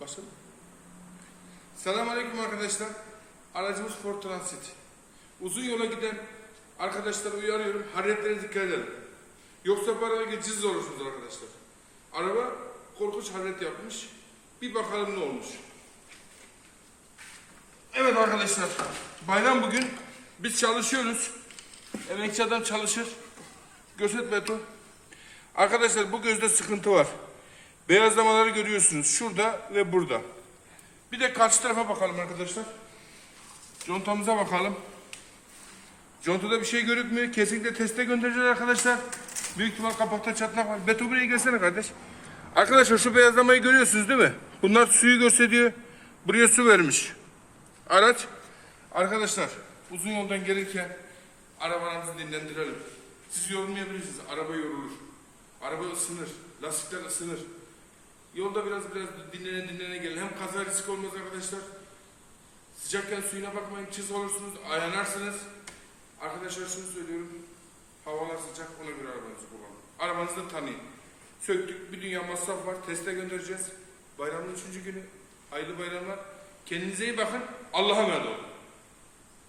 Başladı. Selamünaleyküm arkadaşlar. Aracımız Ford Transit. Uzun yola giden arkadaşları uyarıyorum. Hararetlere dikkat edelim. Yoksa bu araba cız olursunuz arkadaşlar. Araba korkunç hararet yapmış. Bir bakalım ne olmuş. Evet arkadaşlar. Bayram bugün. Biz çalışıyoruz. Emekçi adam çalışır. Göset beton. Arkadaşlar bu gözde sıkıntı var. Beyazlamaları görüyorsunuz. Şurada ve burada. Bir de karşı tarafa bakalım arkadaşlar. Contamıza bakalım. Contada bir şey görükmüyor. Kesinlikle teste göndereceğiz arkadaşlar. Büyük ihtimal kapakta çatlak var. Beto buraya gelsene kardeş. Arkadaşlar şu beyazlamayı görüyorsunuz değil mi? Bunlar suyu gösteriyor. Buraya su vermiş. Araç. Arkadaşlar uzun yoldan gelirken arabanızı dinlendirelim. Siz yorulmayabilirsiniz. Araba yorulur. Araba ısınır. Lastikler ısınır. Yolda biraz biraz dinlene dinlene gelin. Hem kaza riski olmaz arkadaşlar. Sıcakken suyuna bakmayın. Çiz olursunuz. Ayanarsınız. Arkadaşlar şunu söylüyorum. Havalar sıcak. Ona göre arabanızı kullanın. Arabanızı da tanıyın. Söktük. Bir dünya masraf var. Teste göndereceğiz. Bayramın üçüncü günü. Hayırlı bayramlar. Kendinize iyi bakın. Allah'a emanet olun.